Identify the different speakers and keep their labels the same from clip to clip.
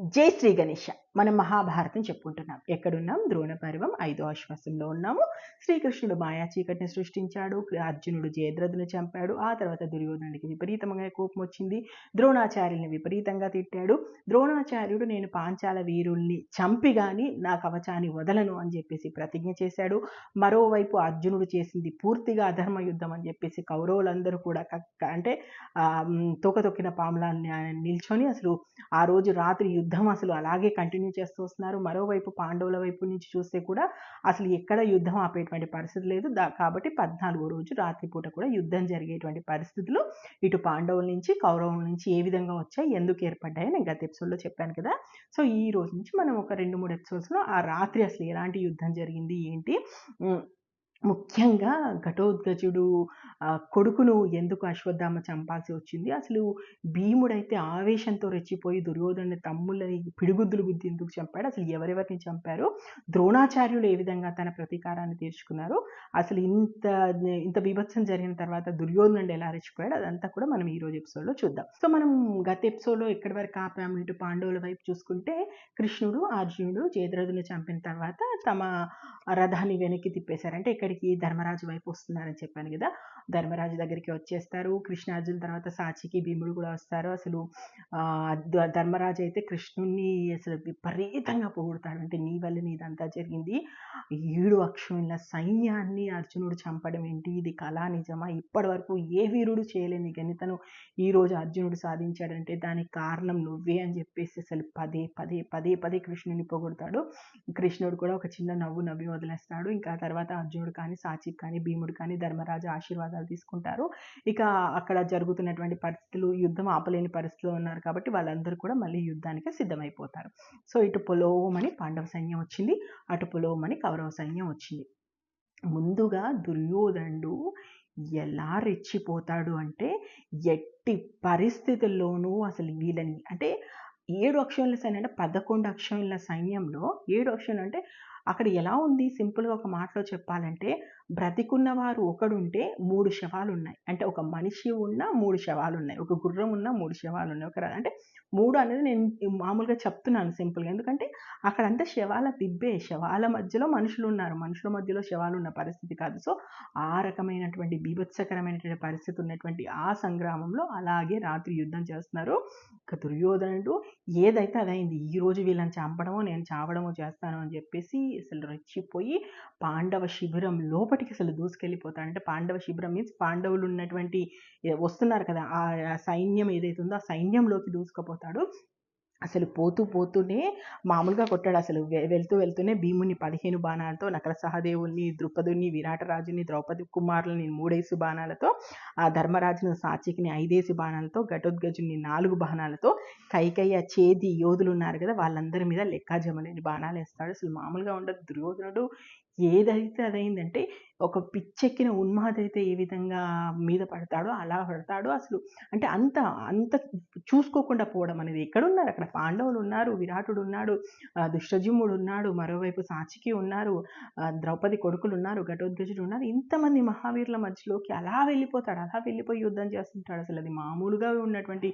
Speaker 1: ಜೈ ಶ್ರೀ ಗಣೇಶ మనం మహాభారతం చెప్పుకుంటున్నాం. ఎక్కడున్నాం? ద్రోణ పర్వం ఐదో ఆశ్వాసంలో ఉన్నాము. శ్రీకృష్ణుడు మాయా చీకటిని సృష్టించాడు. అర్జునుడు జయద్రథుని చంపాడు. ఆ తర్వాత దుర్యోధనుడికి విపరీతంగా కోపం వచ్చింది. ద్రోణాచార్యుల్ని విపరీతంగా తిట్టాడు. ద్రోణాచార్యుడు నేను పాంచాల వీరుల్ని చంపి గాని నా కవచాన్ని వదలను అని చెప్పేసి ప్రతిజ్ఞ చేశాడు. మరోవైపు అర్జునుడు చేసింది పూర్తిగా అధర్మ యుద్ధం అని చెప్పేసి కౌరవులందరూ కూడా అంటే తొక్కతొక్కిన తొక్కిన పాములా నిల్చొని అసలు ఆ రోజు రాత్రి యుద్ధం అసలు అలాగే కంటిన్యూ చేస్తూ వస్తున్నారు. మరోవైపు పాండవుల వైపు నుంచి చూస్తే కూడా అసలు ఎక్కడ యుద్ధం ఆపేటువంటి పరిస్థితి లేదు. దా కాబట్టి పద్నాలుగో రోజు రాత్రిపూట కూడా యుద్ధం జరిగేటువంటి పరిస్థితులు ఇటు పాండవుల నుంచి కౌరవుల నుంచి ఏ విధంగా వచ్చాయి ఎందుకు ఏర్పడ్డాయి నేను గత ఎపిసోడ్లో చెప్పాను కదా. సో ఈ రోజు నుంచి మనం ఒక రెండు మూడు ఎపిసోడ్స్లో ఆ రాత్రి అసలు ఎలాంటి యుద్ధం జరిగింది ఏంటి ముఖ్యంగా ఘటోద్గజుడు కొడుకును ఎందుకు అశ్వత్థామ చంపాల్సి వచ్చింది? అసలు భీముడైతే ఆవేశంతో రెచ్చిపోయి దుర్యోధను తమ్ముళ్ళని పిడిగుద్దులు గుద్ది ఎందుకు చంపాడు? అసలు ఎవరెవరిని చంపారు? ద్రోణాచార్యులు ఏ విధంగా తన ప్రతీకారాన్ని తీర్చుకున్నారు? అసలు ఇంత ఇంత బీభత్సం జరిగిన తర్వాత దుర్యోధనుడు ఎలా రెచ్చిపోయాడు? అదంతా కూడా మనం ఈ రోజు ఎపిసోడ్లో చూద్దాం. సో మనం గత ఎపిసోడ్లో ఎక్కడి వరకు ఆపాము? ఇటు పాండవుల వైపు చూసుకుంటే కృష్ణుడు అర్జునుడు జయద్రథుని చంపిన తర్వాత తమ రథాన్ని వెనక్కి తిప్పేశారు. అంటే ఇక్కడికి ధర్మరాజు వైపు వస్తున్నారని చెప్పాను కదా. ధర్మరాజు దగ్గరికి వచ్చేస్తారు. కృష్ణార్జున తర్వాత సాచికి భీముడు కూడా వస్తారు. అసలు ధర్మరాజు అయితే కృష్ణుణ్ణి అసలు విపరీతంగా పొగుడతాడు అంటే నీ వల్ల నీదంతా జరిగింది. ఏడు అక్షుల సైన్యాన్ని అర్జునుడు చంపడం ఏంటి? ఇది కళా నిజమా? ఇప్పటి వరకు ఏ వీరుడు చేయలేని గణితను ఈ రోజు అర్జునుడు సాధించాడంటే దానికి కారణం నువ్వే అని చెప్పేసి అసలు పదే పదే పదే పదే కృష్ణుని పొగుడతాడు. కృష్ణుడు కూడా ఒక చిన్న నవ్వు నవ్వి వదిలేస్తాడు. ఇంకా తర్వాత అర్జునుడు కానీ సాచిక్ కానీ భీముడు కానీ ధర్మరాజు ఆశీర్వాదాలు తీసుకుంటారు. ఇక అక్కడ జరుగుతున్నటువంటి పరిస్థితులు యుద్ధం ఆపలేని పరిస్థితులు ఉన్నారు కాబట్టి వాళ్ళందరూ కూడా మళ్ళీ యుద్ధానికి సిద్ధమైపోతారు. సో ఇటు పొలోమని పాండవ సైన్యం వచ్చింది అటు పొలోమని కౌరవ సైన్యం వచ్చింది. ముందుగా దుర్యోధనుడు ఎలా రెచ్చిపోతాడు అంటే ఎట్టి పరిస్థితుల్లోనూ అసలు వీళ్ళని అంటే ఏడు అక్షరాల సైన్యం అంటే పదకొండు అక్షరాల సైన్యంలో ఏడు అక్షరాలు అంటే అక్కడ ఎలా ఉంది? సింపుల్గా ఒక మాటలో చెప్పాలంటే బ్రతికున్న వారు ఒకడుంటే మూడు శవాలు ఉన్నాయి అంటే ఒక మనిషి ఉన్న మూడు శవాలు ఉన్నాయి ఒక గుర్రం ఉన్న మూడు శవాలు ఉన్నాయి ఒక అంటే మూడు అనేది నేను మామూలుగా చెప్తున్నాను సింపుల్గా. ఎందుకంటే అక్కడంతా శవాల దిబ్బే. శవాల మధ్యలో మనుషులు ఉన్నారు. మనుషుల మధ్యలో శవాలు ఉన్న పరిస్థితి కాదు. సో ఆ రకమైనటువంటి బీభత్సకరమైనటువంటి పరిస్థితి ఉన్నటువంటి ఆ సంగ్రామంలో అలాగే రాత్రి యుద్ధం చేస్తున్నారు. ఇక దుర్యోధనుడు ఏదైతే అదైంది ఈ రోజు వీళ్ళని చంపడమో నేను చావడమో చేస్తాను అని చెప్పేసి అసలు రెచ్చిపోయి పాండవ శిబిరం లోపటికి అసలు దూసుకెళ్ళిపోతాడు అంటే పాండవ శిబిరం మీన్స్ పాండవులు ఉన్నటువంటి వస్తున్నారు కదా ఆ సైన్యం ఏదైతే ఉందో ఆ సైన్యంలోకి దూసుకుపోతాడు. అసలు పోతూ పోతూనే మామూలుగా కొట్టాడు. అసలు వెళ్తూ వెళ్తూనే భీముని పదిహేను బాణాలతో నకల సహదేవుల్ని ద్రుపదుని విరాటరాజుని ద్రౌపది కుమారులని మూడేసి బాణాలతో ఆ ధర్మరాజును సాచికిని ఐదేసి బాణాలతో ఘటోద్గజుని నాలుగు బాణాలతో కైకయ్య చేది యోధులు ఉన్నారు కదా వాళ్ళందరి మీద లెక్కాజమలేని బాణాలు వేస్తాడు అసలు మామూలుగా ఉండదు. దుర్యోధనుడు ఏదైతే అదైందంటే ఒక పిచ్చెక్కిన ఉన్మాదైతే ఏ విధంగా మీద పడతాడో అలా పడతాడో అసలు అంటే అంత అంత చూసుకోకుండా పోవడం అనేది ఎక్కడున్నారు? అక్కడ పాండవులు ఉన్నారు విరాటుడు ఉన్నాడు దుష్టజిముడు ఉన్నాడు మరోవైపు సాచికి ఉన్నారు ద్రౌపది కొడుకులు ఉన్నారు ఘటోద్గజుడు ఉన్నారు. ఇంతమంది మహావీరుల మధ్యలోకి అలా వెళ్ళిపోతాడు అలా వెళ్ళిపోయి యుద్ధం చేస్తుంటాడు. అసలు అది మామూలుగా ఉన్నటువంటి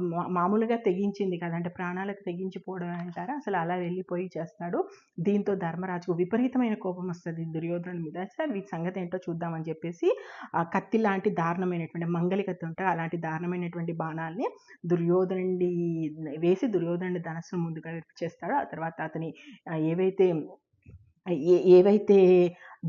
Speaker 1: మా- మామూలుగా తెగించింది కదంటే ప్రాణాలకు తెగించిపోవడం అంటారా? అసలు అలా వెళ్ళిపోయి చేస్తాడు. దీంతో ధర్మరాజుకు విపరీతమైన కోపం వస్తుంది దుర్యోధనుడి మీద. సార్? వీటి సంగతి ఏంటో చూద్దామని చెప్పేసి ఆ కత్తి లాంటి దారుణమైనటువంటి మంగలి కత్తి ఉంటాయి అలాంటి దారుణమైనటువంటి బాణాల్ని దుర్యోధనుడి వేసి దుర్యోధనుడి ధనస్సు ముందుగా చేస్తాడో ఆ తర్వాత అతని ఏవైతే ఏ ఏవైతే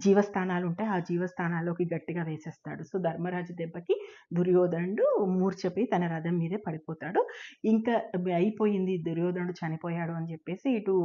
Speaker 1: జీవస్థానాలు ఉంటాయి ఆ జీవస్థానాల్లోకి గట్టిగా వేసేస్తాడు. సో ధర్మరాజు దెబ్బకి దుర్యోధనుడు మూర్ఛపోయి తన రథం మీదే పడిపోతాడు. ఇంకా అయిపోయింది దుర్యోధనుడు చనిపోయాడు అని చెప్పేసి ఇటు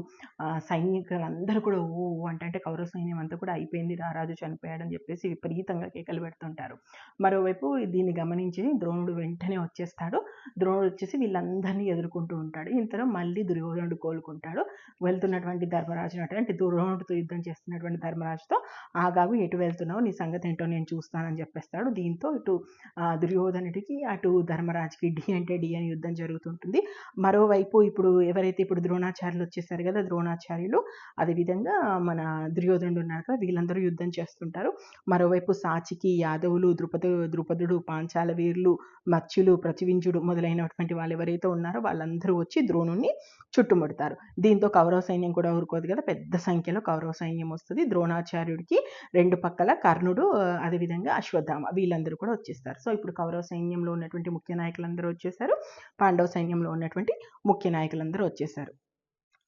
Speaker 1: సైనికులందరూ కూడా ఓ ఓ అంటే అంటే కౌరవ సైన్యం అంతా కూడా అయిపోయింది రారాజు చనిపోయాడు అని చెప్పేసి విపరీతంగా కేకలు పెడుతుంటారు. మరోవైపు దీన్ని గమనించి ద్రోణుడు వెంటనే వచ్చేస్తాడు. ద్రోణుడు వచ్చేసి వీళ్ళందరినీ ఎదుర్కొంటూ ఉంటాడు. ఇంతలో మళ్ళీ దుర్యోధనుడు కోలుకుంటాడు. వెళ్తున్నటువంటి ధర్మరాజు అంటే ద్రోణుడితో యుద్ధం చేస్తున్నటువంటి ధర్మరాజుతో ఆగాగు ఎటు వెళ్తున్నావు నీ సంగతి ఏంటో నేను చూస్తానని చెప్పేస్తాడు. దీంతో ఇటు ఆ, దుర్యోధనుడికి అటు ధర్మరాజుకి డి అంటే డి అని యుద్ధం జరుగుతుంటుంది. మరోవైపు ఇప్పుడు ఎవరైతే ఇప్పుడు ద్రోణాచార్యులు వచ్చేసారు కదా ద్రోణాచార్యులు అదేవిధంగా మన దుర్యోధనుడు ఉన్నారు కదా వీళ్ళందరూ యుద్ధం చేస్తుంటారు. మరోవైపు సాచికి యాదవులు ద్రుపద ద్రుపదుడు పాంచాల వీరులు మత్స్యులు ప్రతివింజుడు మొదలైనటువంటి వాళ్ళు ఎవరైతే ఉన్నారో వాళ్ళందరూ వచ్చి ద్రోణుణ్ణి చుట్టుముడతారు. దీంతో కౌరవ సైన్యం కూడా ఊరుకోదు కదా పెద్ద సంఖ్యలో కౌరవ సైన్యం వస్తుంది. ద్రోణాచార్యుడికి రెండు పక్కల కర్ణుడు అదేవిధంగా అశ్వత్థామ వీళ్ళందరూ కూడా వచ్చేస్తారు. సో ఇప్పుడు కౌరవ సైన్యంలో ఉన్నటువంటి ముఖ్య నాయకులందరూ వచ్చేసారు. పాండవ సైన్యంలో ఉన్నటువంటి ముఖ్య నాయకులందరూ వచ్చేసారు.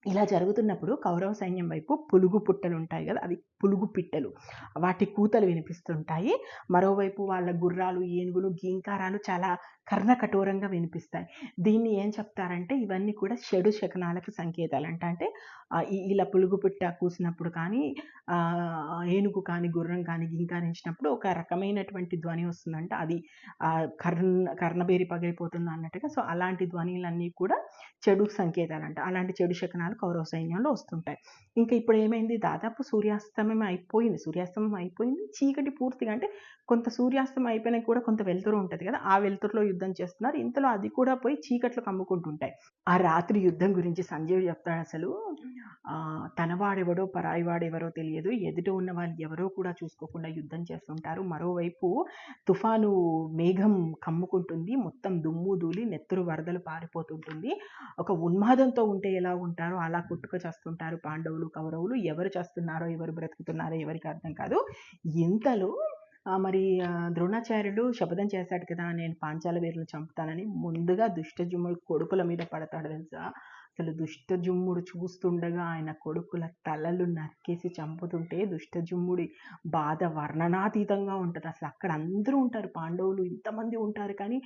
Speaker 1: ఇలా జరుగుతున్నప్పుడు కౌరవ సైన్యం వైపు పులుగు పుట్టలు ఉంటాయి కదా అవి పులుగు పిట్టలు. వాటి కూతలు వినిపిస్తుంటాయి. మరోవైపు వాళ్ళ గుర్రాలు ఏనుగులు గీంకారాలు చాలా కర్ణ కఠోరంగా వినిపిస్తాయి. దీన్ని ఏం చెప్తారంటే ఇవన్నీ కూడా చెడు శకనాలకు సంకేతాలు అంట. అంటే ఇలా పులుగు పిట్ట కూసినప్పుడు కానీ ఏనుగు కానీ గుర్రం కానీ గింకారించినప్పుడు ఒక రకమైనటువంటి ధ్వని వస్తుందంట. అది కర్ణ కర్ణబేరి పగిలిపోతుంది అన్నట్టుగా. సో అలాంటి ధ్వనిలన్నీ కూడా చెడు సంకేతాలు అంట. అలాంటి చెడు శకనాలు కౌరవ సైన్యంలో వస్తుంటాయి ఇంకా ఇప్పుడు ఏమైంది దాదాపు సూర్యాస్తమయం అయిపోయింది సూర్యాస్తమయం అయిపోయింది చీకటి పూర్తిగా అంటే కొంత సూర్యాస్తమయం అయిపోయినా కూడా కొంత వెలుతురు ఉంటుంది కదా ఆ వెలుతురులో యుద్ధం చేస్తున్నారు ఇంతలో అది కూడా పోయి చీకట్లు కమ్ముకుంటుంటాయి ఆ రాత్రి యుద్ధం గురించి సంజయుడు చెప్తాడు అసలు ఆ, తనవాడెవడో పరాయివాడెవరో తెలియదు ఎదుట ఉన్న వాళ్ళు ఎవరో కూడా చూసుకోకుండా యుద్ధం చేస్తుంటారు మరోవైపు తుఫాను మేఘం కమ్ముకుంటుంది మొత్తం దుమ్ము ధూళి నెత్తురు వరదలు పారిపోతుంటుంది ఒక ఉన్మాదంతో ఉంటే ఎలా ఉంటారో అలా కుట్టుకు చేస్తుంటారు పాండవులు కౌరవులు. ఎవరు చేస్తున్నారో ఎవరు బ్రతుకుతున్నారో ఎవరికి అర్థం కాదు. ఇంతలో మరి ద్రోణాచార్యుడు శపథం చేశాడు కదా నేను పాంచాల వీరులు చంపుతానని ముందుగా దుష్టజుమ్ముడు కొడుకుల మీద పడతాడు తెలుసా? అసలు దుష్టజుమ్ముడు చూస్తుండగా ఆయన కొడుకుల తలలు నరికేసి చంపుతుంటే దుష్టజుమ్ముడి బాధ వర్ణనాతీతంగా ఉంటుంది. అసలు అక్కడ అందరూ ఉంటారు పాండవులు ఇంతమంది ఉంటారు. కానీ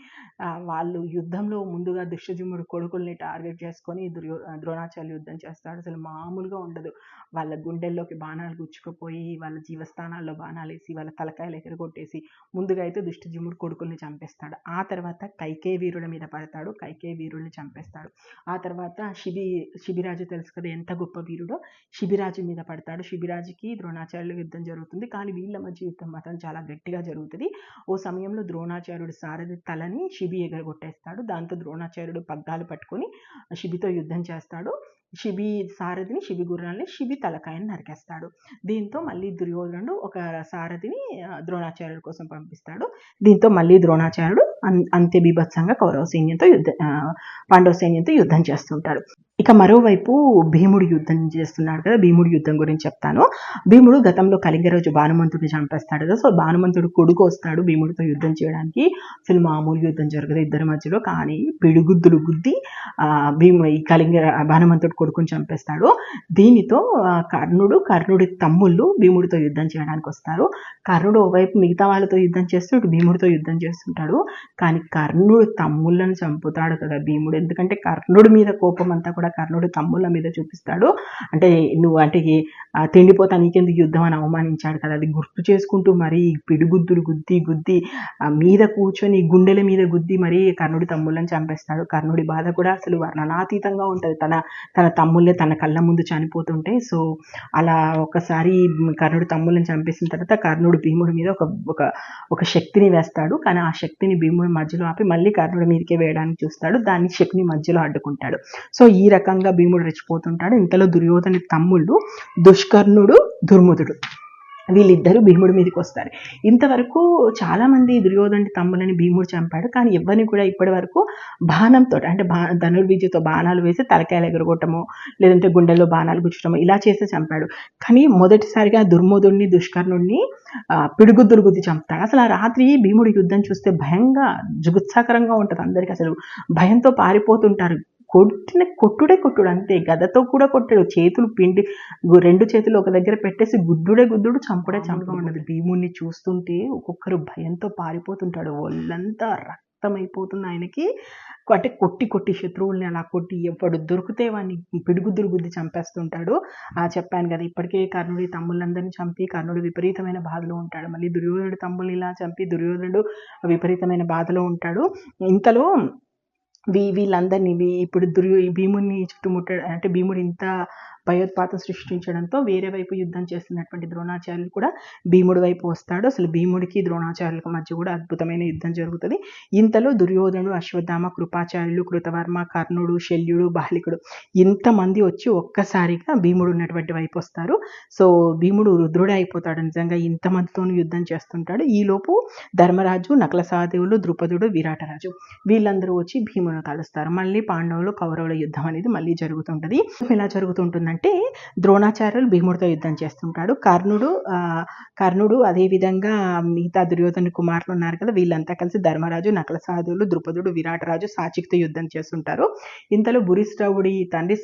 Speaker 1: వాళ్ళు యుద్ధంలో ముందుగా దుష్టజుమ్ముడు కొడుకుల్ని టార్గెట్ చేసుకొని దుర్యో ద్రోణాచార్యులు యుద్ధం చేస్తాడు. అసలు మామూలుగా ఉండదు. వాళ్ళ గుండెల్లోకి బాణాలు గుచ్చుకుపోయి వాళ్ళ జీవస్థానాల్లో బాణాలు వేసి వాళ్ళ తలకాయలు ఎగరగొట్టేసి ముందుగా అయితే దుష్టజుమ్ముడు కొడుకుల్ని చంపేస్తాడు. ఆ తర్వాత కైకే వీరుల మీద పడతాడు. కైకే వీరుల్ని చంపేస్తాడు. ఆ తర్వాత శిబి శిబిరాజు తెలుసు కదా ఎంత గొప్ప వీరుడో? శిబిరాజు మీద పడతాడు. శిబిరాజుకి ద్రోణాచార్యుల యుద్ధం జరుగుతుంది. కానీ వీళ్ళ మధ్య యుద్ధం మాత్రం చాలా గట్టిగా జరుగుతుంది. ఓ సమయంలో ద్రోణాచార్యుడు సారథి తలని శిబి ఎగరగొట్టేస్తాడు. దాంతో ద్రోణాచార్యుడు పగ్గాలు పట్టుకొని శిబితో యుద్ధం చేస్తాడు. శిబి సారథిని శిబి గుర్రాన్ని శిబి తలకాయని నరికేస్తాడు. దీంతో మళ్ళీ దుర్యోధనుడు ఒక సారథిని ద్రోణాచార్యుడు ద్రోణాచార్యుడి కోసం పంపిస్తాడు. దీంతో మళ్ళీ ద్రోణాచార్యుడు అన్ అంత్య బీభత్సంగా కౌరవ సైన్యంతో యుద్ధ పాండవ సైన్యంతో యుద్ధం చేస్తుంటాడు. ఇక మరోవైపు భీముడు యుద్ధం చేస్తున్నాడు కదా భీముడు యుద్ధం గురించి చెప్తాను. భీముడు గతంలో కలింగరాజు భానుమంతుడిని చంపేస్తాడు కదా సో భానుమంతుడు కొడుకు వస్తాడు భీముడితో యుద్ధం చేయడానికి. అసలు మామూలు యుద్ధం జరగదు ఇద్దరి మధ్యలో కానీ పిడుగుద్దులు గుద్ది భీము ఈ కలింగ భానుమంతుడు కొడుకుని చంపేస్తాడు. దీనితో కర్ణుడు కర్ణుడి తమ్ముళ్ళు భీముడితో యుద్ధం చేయడానికి వస్తారు. కర్ణుడు ఓవైపు మిగతా వాళ్ళతో యుద్ధం చేస్తూ ఇటు భీముడితో యుద్ధం చేస్తుంటాడు. కానీ కర్ణుడు తమ్ముళ్ళని చంపుతాడు కదా భీముడు ఎందుకంటే కర్ణుడి మీద కోపం అంతా కూడా కర్ణుడు తమ్ముళ్ళ మీద చూపిస్తాడు. అంటే నువ్వు అంటే తిండిపోతా నీకెందుకు యుద్ధం అని అవమానించాడు కదా. అది గుర్తు చేసుకుంటూ మరి పిడుగుద్దులు గుద్ది గుద్ది మీద కూర్చొని గుండెల మీద గుద్ది మరి కర్ణుడి తమ్ముళ్ళని చంపేస్తాడు. కర్ణుడి బాధ కూడా అసలు వర్ణనాతీతంగా ఉంటుంది. తన తన తమ్ముళ్ళే తన కళ్ళ ముందు చనిపోతుంటే సో అలా ఒకసారి కర్ణుడు తమ్ముళ్ళని చంపేసిన తర్వాత కర్ణుడు భీముడి మీద ఒక ఒక ఒక శక్తిని వేస్తాడు. కానీ ఆ శక్తిని భీముడి మధ్యలో ఆపి మళ్ళీ కర్ణుడి మీదకే వేయడానికి చూస్తాడు. దాన్ని శక్తిని మధ్యలో అడ్డుకుంటాడు. సో ఈ రకంగా భీముడు రెచ్చిపోతుంటాడు. ఇంతలో దుర్యోధని తమ్ముళ్ళు దుష్కర్ణుడు దుర్ముదుడు వీళ్ళిద్దరూ భీముడి మీదకి వస్తారు. ఇంతవరకు చాలా మంది దుర్యోధని తమ్ములని భీముడు చంపాడు. కానీ ఎవరిని కూడా ఇప్పటి వరకు బాణంతో అంటే బా ధనుర్విద్యతో బాణాలు వేసి తలకాయలు ఎగరగొట్టము లేదంటే గుండెల్లో బాణాలు గుచ్చడమో ఇలా చేసి చంపాడు. కానీ మొదటిసారిగా దుర్మోధుడిని దుష్కర్ణుడిని ఆ, దుర్గుద్ది చంపుతాడు. అసలు ఆ రాత్రి భీముడి యుద్ధం చూస్తే భయంగా జుగుత్సాకరంగా ఉంటుంది అందరికీ. అసలు భయంతో పారిపోతుంటారు. కొట్టిన కొట్టుడే కొట్టుడు అంతే. గదతో కూడా కొట్టాడు. చేతులు పిండి రెండు చేతులు ఒక దగ్గర పెట్టేసి గుద్దుడే గుద్దుడు చంపుడే చంపుగా ఉన్నది భీముడిని చూస్తుంటే ఒక్కొక్కరు భయంతో పారిపోతుంటాడు. ఒళ్ళంతా రక్తమైపోతుంది ఆయనకి. అంటే కొట్టి కొట్టి శత్రువుల్ని అలా కొట్టి ఎప్పుడు దొరికితే వాడిని పిడుగుద్దులు గుద్ది చంపేస్తుంటాడు. ఆ చెప్పాను కదా ఇప్పటికే కర్ణుడి తమ్ముళ్ళందరినీ చంపి కర్ణుడు విపరీతమైన బాధలో ఉంటాడు. మళ్ళీ దుర్యోధనుడు తమ్ముళ్ళు ఇలా చంపి దుర్యోధనుడు విపరీతమైన బాధలో ఉంటాడు. ఇంతలో వీ వీళ్ళందరినీ ఇప్పుడు దుర్యో భీముడిని చుట్టుముట్ట అంటే భీముడు ఇంత భయోత్పాతం సృష్టించడంతో వేరే వైపు యుద్ధం చేస్తున్నటువంటి ద్రోణాచార్యులు కూడా భీముడి వైపు వస్తాడు. అసలు భీముడికి ద్రోణాచార్యులకు మధ్య కూడా అద్భుతమైన యుద్ధం జరుగుతుంది. ఇంతలో దుర్యోధనుడు అశ్వత్థామ కృపాచార్యులు కృతవర్మ కర్ణుడు శల్యుడు బాలికుడు ఇంతమంది వచ్చి ఒక్కసారిగా భీముడు ఉన్నటువంటి వైపు వస్తారు. సో భీముడు రుద్రుడే అయిపోతాడు నిజంగా. ఇంతమందితోనూ యుద్ధం చేస్తుంటాడు. ఈలోపు ధర్మరాజు నకల సహదేవులు ద్రుపదుడు విరాటరాజు వీళ్ళందరూ వచ్చి భీమును కలుస్తారు. మళ్ళీ పాండవులు కౌరవుల యుద్ధం అనేది మళ్ళీ జరుగుతుంటది. ఎలా జరుగుతుంటుందంటే ద్రోణాచార్యులు భీముడితో యుద్ధం చేస్తుంటాడు. కర్ణుడు ఆ, కర్ణుడు అదేవిధంగా మిగతా దుర్యోధన కుమారులు ఉన్నారు కదా వీళ్ళంతా కలిసి ధర్మరాజు నకల సాధువులు ద్రుపదుడు విరాటరాజు సాచిక్తో యుద్ధం చేస్తుంటారు. ఇంతలో భూరిశ్రవుడి తండ్రి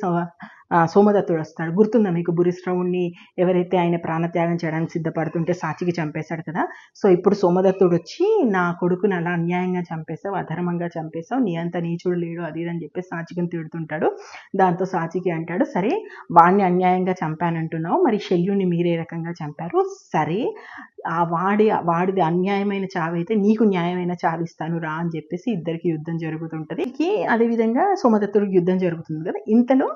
Speaker 1: సోమదత్తుడు వస్తాడు. గుర్తుందా మీకు? భూరిశ్రవుణ్ణి ఎవరైతే ఆయన ప్రాణత్యాగం చేయడానికి సిద్ధపడుతుంటే సాచికి చంపేశాడు కదా. సో ఇప్పుడు సోమదత్తుడు వచ్చి నా కొడుకుని అలా అన్యాయంగా చంపేశావు అధర్మంగా చంపేశావు నీ అంత నీచుడు లేడు అది అని చెప్పి సాచికిని తిడుతుంటాడు. దాంతో సాచికి అంటాడు సరే వాడిని అన్యాయంగా చంపానంటున్నావు మరి శల్యుని మీరే రకంగా చంపారు. సరే ఆ వాడి వాడిది అన్యాయమైన చావైతే నీకు న్యాయమైన చావిస్తాను రా అని చెప్పేసి ఇద్దరికి యుద్ధం జరుగుతుంటది. అదేవిధంగా సోమదత్తుడికి యుద్ధం జరుగుతుంది కదా. ఇంతలో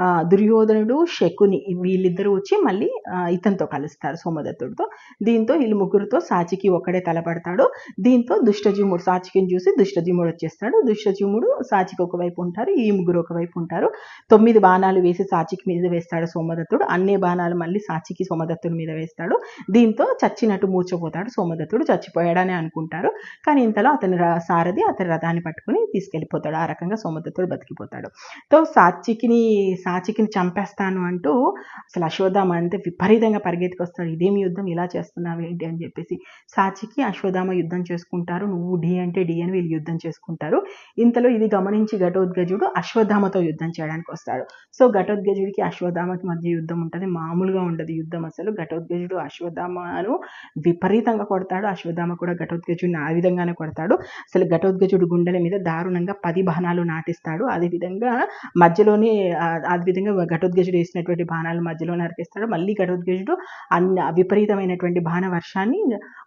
Speaker 1: ఆ, దుర్యోధనుడు శకుని వీళ్ళిద్దరూ వచ్చి మళ్ళీ ఇతనితో కలుస్తారు సోమదత్తుడితో. దీంతో వీళ్ళు ముగ్గురుతో సాచికి ఒక్కడే తలపడతాడు. దీంతో దుష్టజీముడు సాచికిని చూసి దుష్టజీముడు వచ్చేస్తాడు. దుష్టజీముడు సాచికి ఒకవైపు ఉంటారు ఈ ముగ్గురు ఒకవైపు ఉంటారు. తొమ్మిది బాణాలు వేసి సాచికి మీద వేస్తాడు సోమదత్తుడు. అన్ని బాణాలు మళ్ళీ సాచికి సోమదత్తుడి మీద వేస్తాడు. దీంతో చచ్చినట్టు మూర్చపోతాడు సోమదత్తుడు. చచ్చిపోయాడని అనుకుంటారు. కానీ ఇంతలో అతని సారథి అతని రథాన్ని పట్టుకుని తీసుకెళ్ళిపోతాడు. ఆ రకంగా సోమదత్తుడు బతికిపోతాడు. తో సాచికిని సాచి సాచికిని చంపేస్తాను అంటూ అసలు అశ్వత్థామ అంతే విపరీతంగా పరిగెత్తుకొస్తాడు. ఇదేమి యుద్ధం? ఇలా చేస్తున్నావు ఏంటి? అని చెప్పేసి సాచికి అశ్వత్థామ యుద్ధం చేసుకుంటారు. నువ్వు డి అంటే డి అని వీళ్ళు యుద్ధం చేసుకుంటారు. ఇంతలో ఇది గమనించి ఘటోద్గజుడు అశ్వత్థామతో యుద్ధం చేయడానికి వస్తాడు. సో ఘటోద్గజుడికి అశ్వత్థామకి మధ్య యుద్ధం ఉంటుంది. మామూలుగా ఉండదు యుద్ధం అసలు. ఘటోద్గజుడు అశ్వత్థామను విపరీతంగా కొడతాడు. అశ్వత్థామ కూడా ఘటోద్గజుడిని ఆ విధంగానే కొడతాడు. అసలు ఘటోద్గజుడు గుండెల మీద దారుణంగా పది బాణాలు నాటిస్తాడు. అదే విధంగా మధ్యలోనే ఆ- విధంగా ఘటోద్గజుడు వేసినటువంటి బాణాల మధ్యలో నరికిస్తాడు మళ్ళీ ఘటోద్గజుడు అన్న విపరీతమైనటువంటి బాణ వర్షాన్ని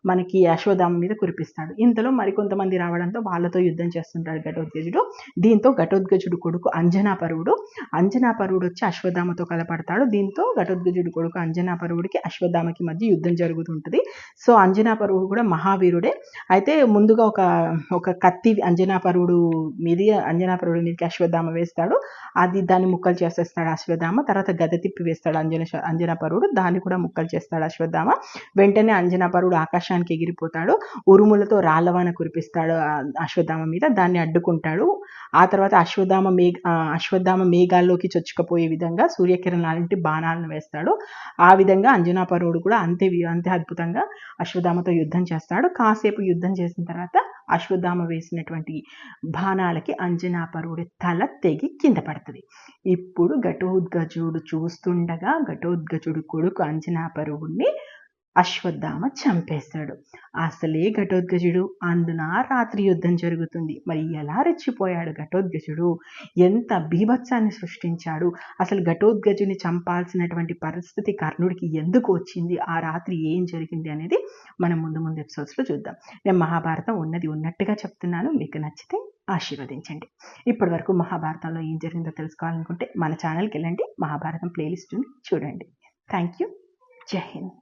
Speaker 1: మనకి అశ్వధామం మీద కురిపిస్తాడు. ఇంతలో మరికొంతమంది రావడంతో వాళ్ళతో యుద్ధం చేస్తుంటాడు ఘటోద్గజుడు. దీంతో ఘటోద్గజుడు కొడుకు అంజనా పరువుడు అంజనా పరువుడు వచ్చి అశ్వధామతో కలపడతాడు దీంతో ఘటోద్గజుడు కొడుకు అంజనా పరువుడికి అశ్వధామకి మధ్య యుద్ధం జరుగుతుంటుంది. సో అంజనా పరువుడు కూడా మహావీరుడే. అయితే ముందుగా ఒక ఒక కత్తి అంజనా పరువుడు మీద మీది అంజనాపరువుడి మీదకి అశ్వధామ వేస్తాడు. అది దాన్ని ముక్కలు చేసేస్తాడు. అశ్వత్థామ. తర్వాత గద తిప్పి వేస్తాడు అంజన అంజనాపరుడు దాన్ని కూడా ముక్కలు చేస్తాడు అశ్వత్థామ. వెంటనే అంజనాపరుడు ఆకాశానికి ఎగిరిపోతాడు. ఉరుములతో రాళ్ళవాన కురిపిస్తాడు అశ్వత్థామ మీద. దాన్ని అడ్డుకుంటాడు. ఆ తర్వాత అశ్వత్థామ మేఘ అశ్వత్థామ మేఘాల్లోకి చొచ్చుకపోయే విధంగా సూర్యకిరణాలంటి బాణాలను వేస్తాడు. ఆ విధంగా అంజనాపరుడు కూడా అంతే అంతే అద్భుతంగా అశ్వత్థామతో యుద్ధం చేస్తాడు. కాసేపు యుద్ధం చేసిన తర్వాత అశ్వత్థామ వేసినటువంటి బాణాలకి అంజనాపరువుడి తల తెగి కింద పడుతుంది. ఇప్పుడు ఘటోద్గజుడు చూస్తుండగా ఘటోద్గజుడు కొడుకు అంజనాపరువుడిని అశ్వత్థామ చంపేస్తాడు. అసలే ఘటోద్గజుడు. అందున రాత్రి యుద్ధం జరుగుతుంది. మరి ఎలా రెచ్చిపోయాడు ఘటోద్గజుడు? ఎంత బీభత్సాన్ని సృష్టించాడు? అసలు ఘటోద్గజుని చంపాల్సినటువంటి పరిస్థితి కర్ణుడికి ఎందుకు వచ్చింది? ఆ రాత్రి ఏం జరిగింది అనేది మనం ముందు ముందు ఎపిసోడ్స్లో చూద్దాం. నేను మహాభారతం ఉన్నది ఉన్నట్టుగా చెప్తున్నాను. మీకు నచ్చితే ఆశీర్వదించండి. ఇప్పటి వరకు మహాభారతంలో ఏం జరిగిందో తెలుసుకోవాలనుకుంటే మన ఛానల్కి వెళ్ళండి. మహాభారతం ప్లేలిస్ట్ ఉంది చూడండి. థ్యాంక్ యూ జై హింద్